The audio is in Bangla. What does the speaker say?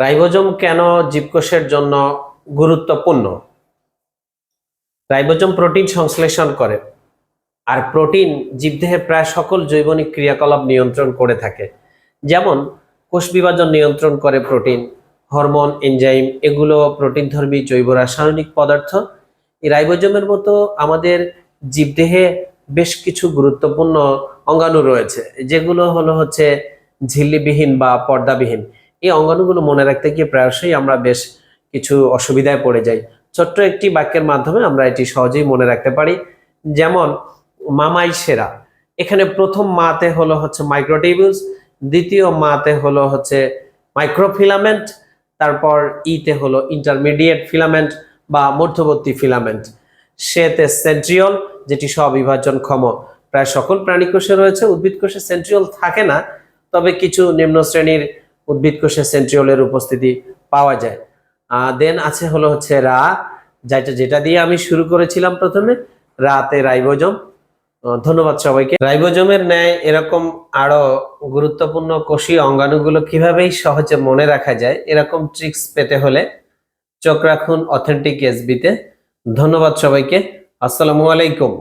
রাইবোজোম কেন জীবকোষের জন্য গুরুত্বপূর্ণ? রাইবোজোম প্রোটিন সংশ্লেষণ করে, আর প্রোটিন জীবদেহে প্রায় সকল জৈবনিক ক্রিয়াকলাপ নিয়ন্ত্রণ করে থাকে। যেমন, কোষ বিভাজন নিয়ন্ত্রণ করে প্রোটিন, হরমোন, এনজাইম, এগুলো প্রোটিন ধর্মী জৈব রাসায়নিক পদার্থ। এই রাইবোজোমের মতো আমাদের জীবদেহে বেশ কিছু গুরুত্বপূর্ণ অঙ্গাণু রয়েছে, যেগুলো হলো হচ্ছে ঝিল্লিবিহীন বা পর্দাবিহীন। এই অঙ্গাণুগুলো মনে রাখতে গিয়ে প্রায়শই আমরা বেশ কিছু অসুবিধায় পড়ে যাই। ছোট্ট একটি বাক্যের মাধ্যমে আমরা এটি সহজেই মনে রাখতে পারি। যেমন, মামাই সেরা। এখানে প্রথম মাতে হলো হচ্ছে মাইক্রোটিবিউস দ্বিতীয় মাতে হলো হচ্ছে মাইক্রোফিলামেন্ট তারপর ইতে হলো ইন্টারমিডিয়েট ফিলামেন্ট বা মধ্যবর্তী ফিলামেন্ট সেতে সেন্ট্রিয়ল যেটি স্ববিভাজন ক্ষম। প্রায় সকল প্রাণী কোষে রয়েছে উদ্ভিদ কোষে সেন্ট্রিওল থাকে না, তবে কিছু নিম্ন শ্রেণির উদ্ভিদ কোষে সেন্ট্রিওলের উপস্থিতি পাওয়া যায়। দেন আছে হলো হচ্ছে রা, যেটা যেটা দিয়ে আমি শুরু করেছিলাম প্রথমে, রাতে রাইবোজম। ধন্যবাদ সবাইকে। রাইবোজমের ন্যায় এরকম আরও গুরুত্বপূর্ণ কোষীয় অঙ্গাণুগুলো কিভাবেই সহজে মনে রাখা যায়, এরকম ট্রিক্স পেতে হলে চোখ রাখুন অথেন্টিক এসবিতে ধন্যবাদ সবাইকে। আসসালামু আলাইকুম।